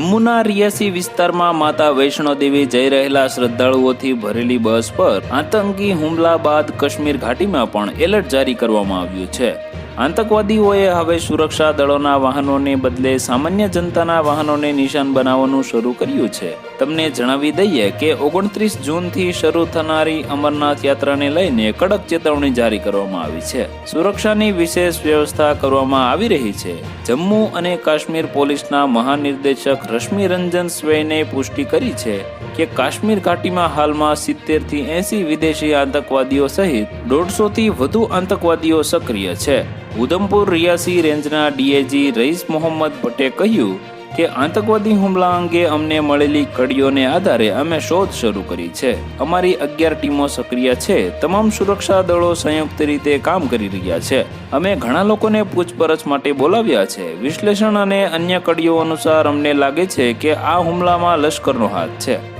જમ્મુના રિયાસી વિસ્તારમાં માતા વૈષ્ણોદેવી જઈ રહેલા શ્રદ્ધાળુઓથી ભરેલી બસ પર આતંકી હુમલા બાદ કાશ્મીર ઘાટીમાં પણ એલર્ટ જારી કરવામાં આવ્યું છે. આતંકવાદીઓએ હવે સુરક્ષા દળોના વાહનોને બદલે સામાન્ય જનતાના વાહનોને નિશાન બનાવવાનું શરૂ કર્યું છે. તમને જણાવી દઈએ કે ઓગણત્રીસ જૂનથી શરૂ થનારી અમરનાથ યાત્રાને લઈને કડક ચેતવણી જારી કરવામાં આવી છે. સુરક્ષાની વિશેષ વ્યવસ્થા કરવામાં આવી રહી છે. જમ્મુ અને કાશ્મીર પોલીસના મહાનિર્દેશક રશ્મિ રંજન સ્વેને પુષ્ટિ કરી છે કે કાશ્મીર ઘાટીમાં હાલમાં સિત્તેરથી એસી વિદેશી આતંકવાદીઓ સહિત દોઢસો થી વધુ આતંકવાદીઓ સક્રિય છે. ઉધમપુર રિયાસી રેન્જના ડીએજી રઈસ મોહમ્મદ ભટ્ટે કહ્યું કે આતંકવાદી હુમલા અંગે અમને મળેલી કડીઓને આધારે અમે શોધ શરૂ કરી છે. અમારી અગિયાર ટીમો સક્રિય છે. તમામ સુરક્ષા દળો સંયુક્ત રીતે કામ કરી રહ્યા છે. અમે ઘણા લોકોને પૂછપરછ માટે બોલાવ્યા છે. વિશ્લેષણ અને અન્ય કડીઓ અનુસાર અમને લાગે છે કે આ હુમલામાં લશ્કરનો હાથ છે.